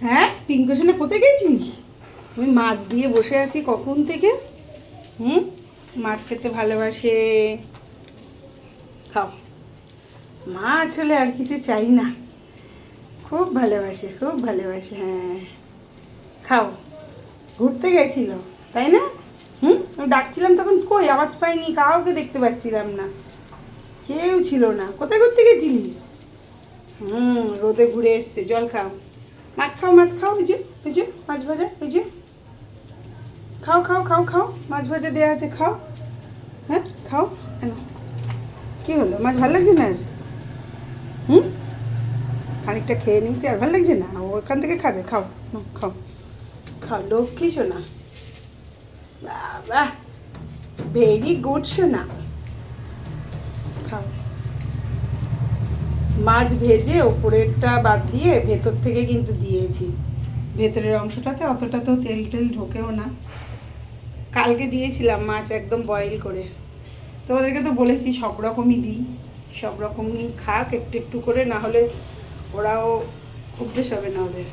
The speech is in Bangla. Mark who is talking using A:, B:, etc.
A: হ্যাঁ পিঙ্কু সোনা কোথায় গেছিস আমি মাছ দিয়ে বসে আছি কখন থেকে? হুম? মাছ খেতে ভালোবাসে। খাও। মাছ হলে আর কিছু চাই না। খুব ভালোবাসে খুব ভালোবাসে হ্যাঁ। খাও। ঘুরতে গেছিল, তাই না? হুম? আমি ডাকছিলাম তখন কই? আওয়াজ পাইনি, কাউকে দেখতে পাচ্ছিলাম না। কেউ ছিল না। কোথায় ঘুরতে গেছিলিস? হুম, রোদে ঘুরে এসছে। জল খাও। মাছ খাও মাছ খাও ওই যে ওই যে, মাছ ভাজা ওই যে। খাও খাও খাও খাও, মাছ ভাজা দেওয়া আছে, খাও। হ্যাঁ খাও কেন কী হলো? মাছ ভালো লাগছে না? হুম? খানিকটা খেয়ে নিয়েছি, আর ভালো লাগছে না? ওখান থেকে খাবে, খাও খাও। খাও, লক্ষ্মী শোনা বাবা ভেরি গুড শোনা খাও। মাছ ভেজে ওপরেরটা বাদ দিয়ে ভেতর থেকে কিন্তু দিয়েছি। ভেতরের অংশটাতে অতটা তো তেল টেল ঢোকেও না। কালকে দিয়েছিলাম মাছ একদম বয়েল করে। তোমাদেরকে তো বলেছি সব রকমই দিই, সব রকমই খাক একটু একটু করে না হলে ওরাও অভ্যেস হবে না ওদের।